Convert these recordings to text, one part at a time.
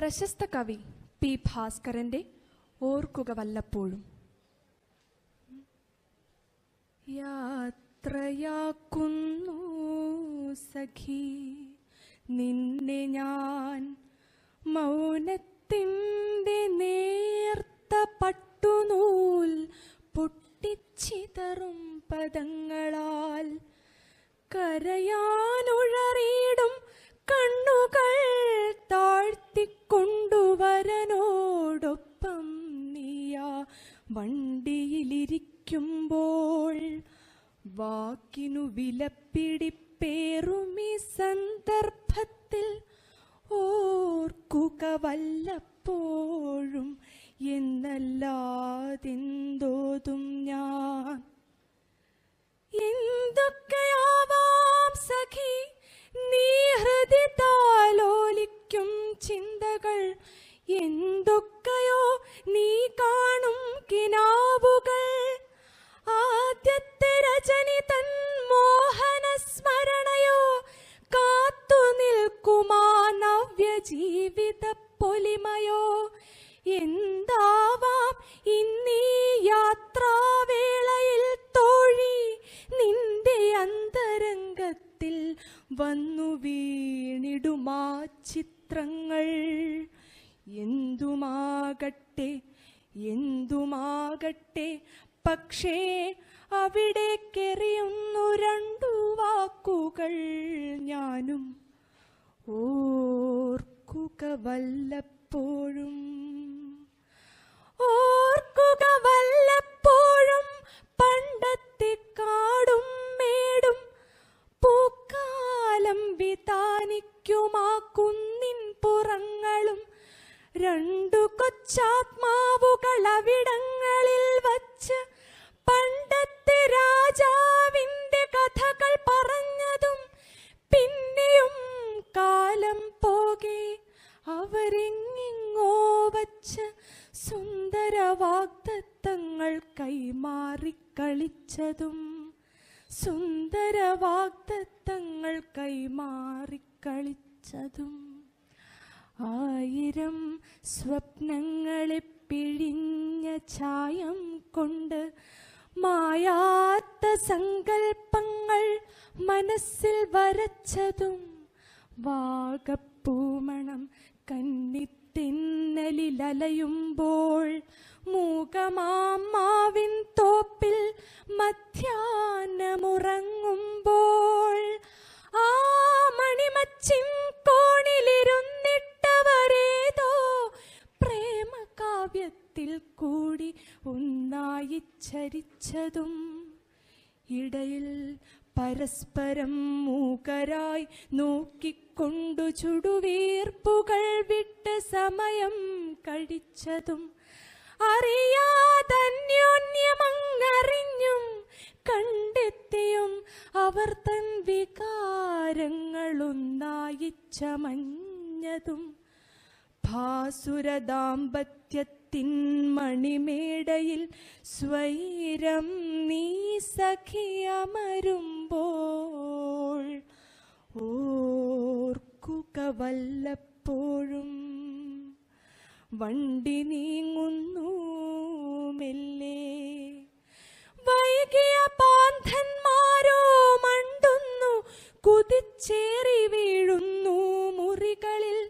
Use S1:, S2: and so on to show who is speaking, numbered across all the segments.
S1: പ്രശസ്ത കവി പി ഭാസ്കരന്റെ ഓർക്കുക വല്ലപ്പോഴും. യാത്രയാക്കുന്നു സഖി നിന്നെ ഞാൻ മൗനത്തിന്റെ നേർത്ത പട്ടുനൂൽ പൊട്ടിച്ചിതറും പദങ്ങളാൽ കരയാനുഴറിയിടും വണ്ടിയിലിരിക്കുമ്പോൾ വാക്കിനു വിലപ്പിടിപ്പേറുമീ സന്ദർഭത്തിൽ ഓർക്കുക വല്ലപ്പോഴും എന്നല്ലാതെന്തോതും ഞാൻ വന്നു വീണിടുമാ ചിത്രങ്ങൾ. എന്തുമാകട്ടെ എന്തുമാകട്ടെ. പക്ഷേ അവിടേക്കെറിയുന്നു രണ്ടു വാക്കുകൾ ഞാനും. ഓർക്കുക വല്ലപ്പോഴും. ഓർക്കുക രണ്ടു കൊച്ചാത്മാവുകൾ അവിടങ്ങളിൽ വച്ച് പണ്ടത്തെ രാജാവിന്റെ കഥകൾ പറഞ്ഞതും പിന്നെയും കാലം പോകെ അവരെങ്ങിങ്ങോ വച്ച് സുന്ദര വാഗ്ദത്തങ്ങൾ കൈമാറി കളിച്ചതും സുന്ദര വാഗ്ദത്തങ്ങൾ കൈമാറി കളിച്ചതും ആയിരം സ്വപ്നങ്ങളെ പിഴിഞ്ഞ ഛായം കൊണ്ട് മായാത്ത സങ്കൽപ്പങ്ങൾ മനസ്സിൽ വരച്ചതും വാഗപ്പൂമണം കന്നിത്തിന്നലിലലയുമ്പോൾ മൂകമാമാവിൻ തോപ്പിൽ മധ്യാഹ്നമുറങ്ങുമ്പോൾ പരസ്പരം മൂകരായി നോക്കിക്കൊണ്ടു ചുടുവീർപ്പുകൾ വിട്ട് സമയം കഴിച്ചതും അറിയാതന്യോന്യമങ്ങറിഞ്ഞും കണ്ടെത്തിയും അവർ തൻ വികാരങ്ങളൊന്നായി ചമഞ്ഞതും ഭാസുരദാമ്പത്യത്തിൻ മണിമേടയിൽ സ്വൈരം നീ സഖിയമരുമ്പോൾ ഓർക്കുക വല്ലപ്പോഴും വണ്ടി നീങ്ങുന്നു മെല്ലെ. വൈകിയ പാന്തന്മാരോ മണ്ടുന്നു കുതിച്ചേറി വീഴുന്നു മുറികളിൽ.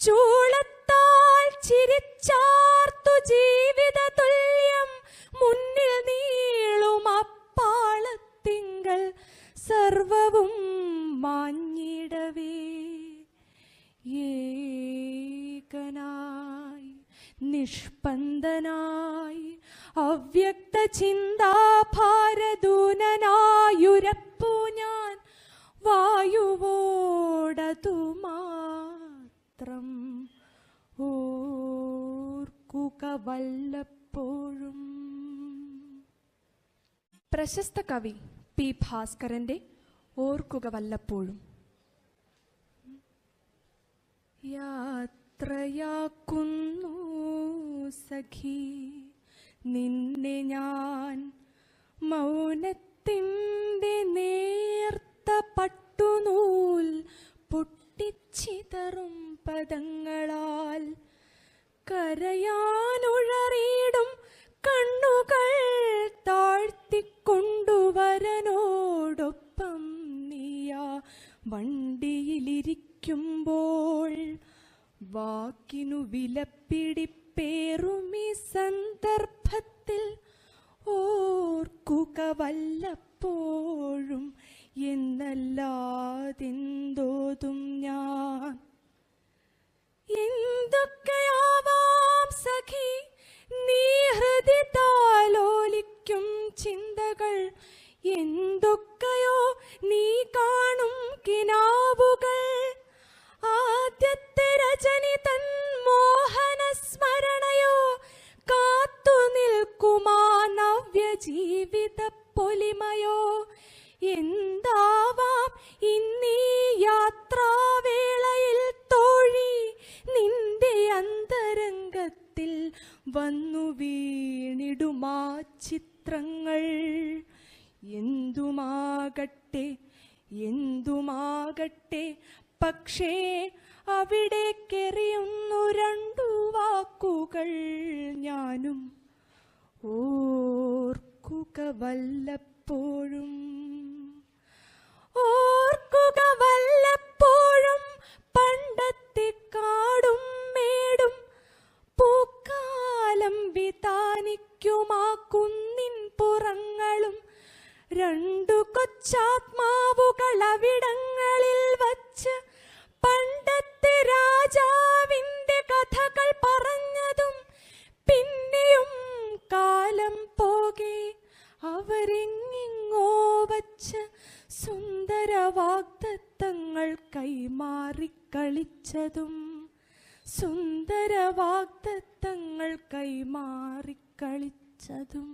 S1: ചൂളത്താൽ ചിരിച്ചാർത്തു ജീവിത സർവവും മാഞ്ഞിടവേ. ഏകനായി നിഷ്പന്ദനായി അവ്യക്ത ചിന്താഭാരദൂനനായുരപ്പു ഞാൻ വായുവോടതു മാത്രം ഓർക്കുക വല്ലപ്പോഴും പ്രശസ്ത കവി പി ഭാസ്കരന്റെ ഓർക്കുക വല്ലപ്പോഴും. യാത്രയാക്കുന്നു സഖി നിന്നെ ഞാൻ മൗനത്തിന്റെ നേർത്ത പട്ടുനൂൽ പൊട്ടിച്ചിതറും പദങ്ങളാൽ കരയാനുഴറിയിടും കണ്ണുകൾ താഴ്ത്തിക്കൊണ്ടുവരനോടൊപ്പം നീയാ. വണ്ടിയിലിരിക്കുമ്പോൾ വാക്കിനു വിലപ്പിടിപ്പേറുമീ സന്ദർഭത്തിൽ. ഓർക്കുക വല്ലപ്പോഴും എന്നല്ലാതെന്തോതും ഞാൻ. പൊലിമയോ? എന്താവാം ഇന്നീ യാത്രാവേളയിൽ തോഴി നിന്റെ അന്തരംഗത്തിൽ വന്നു വീണിടുമാ ചിത്രങ്ങൾ. എന്തുമാകട്ടെ എന്തുമാകട്ടെ പക്ഷേ അവിടേക്കെറിയുന്നു രണ്ടു വാക്കുകൾ ഞാനും. ഓർക്കുക വല്ലപ്പോഴും ഓർക്കുക വല്ലപ്പോഴും പണ്ടത്തെ കാടും മേടും പൂക്കാലം വിതാനിക്കുമാക്കുന്നിൻ പുറങ്ങളും രണ്ടു കൊച്ചാത്മാവുകൾ അവിടങ്ങളിൽ വച്ച് പണ്ടത്തെ രാജാവിന്റെ കഥകൾ പറഞ്ഞതും പിന്നെയും കാലം പോകെ. അവരെങ്ങിങ്ങോ വച്ച് സുന്ദര വാഗ്ദത്തങ്ങൾ കൈമാറി കളിച്ചതും സുന്ദര വാഗ്ദത്തങ്ങൾ കൈമാറി കളിച്ചതും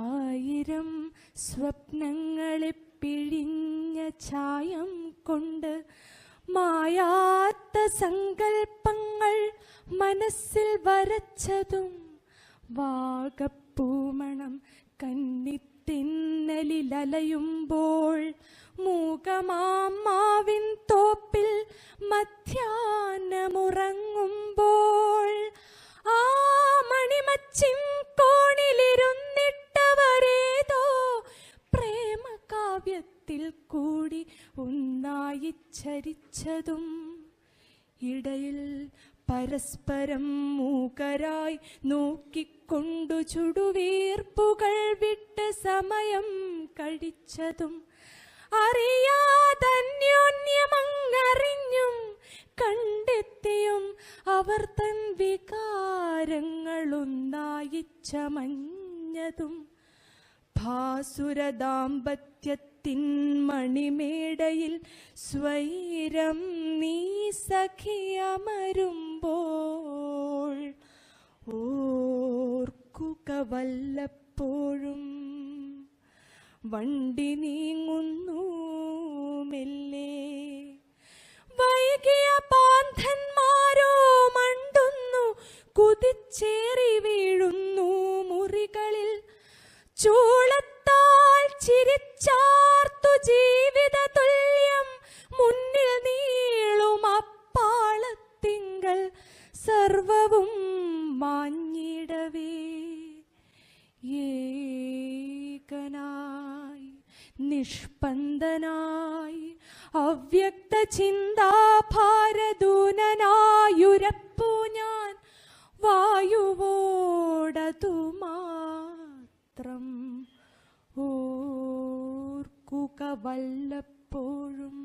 S1: ആയിരം സ്വപ്നങ്ങളെ പിഴിഞ്ഞ ചായം കൊണ്ട് മായാത്ത സങ്കൽപ്പങ്ങൾ മനസ്സിൽ വരച്ചതും വാഗപ്പൂമണം കന്നിത്തിന്നലിലലയുമ്പോൾ മൂകമാവിൻ തോപ്പിൽ മധ്യാനമുറങ്ങുമ്പോൾ ആ മണിമച്ചിം കോണിലിരുന്നിട്ടവരേതോ പ്രേമകാവ്യത്തിൽ കൂടി ഒന്നായി ചരിച്ചതും ഇടയിൽ പരസ്പരം മൂകരായി നോക്കിക്കൊണ്ടു ചുടുവീർപ്പുകൾ വിട്ട് സമയം കഴിച്ചതും അറിയാതന്യോന്യമങ്ങറിഞ്ഞും കണ്ടെത്തിയും അവർ തൻ വികാരങ്ങളൊന്നായി ചമഞ്ഞതും ഭാസുരദാമ്പത്യത്തിൻ മണിമേടയിൽ സ്വൈരം നീ ഓർക്കുക വല്ലപ്പോഴും വണ്ടി നീങ്ങുന്നു അവ്യക്ത ചിന്താഭാരദൂനനായുരപ്പു ഞാൻ വായുവോടതു മാത്രം ഓർക്കുക വല്ലപ്പോഴും.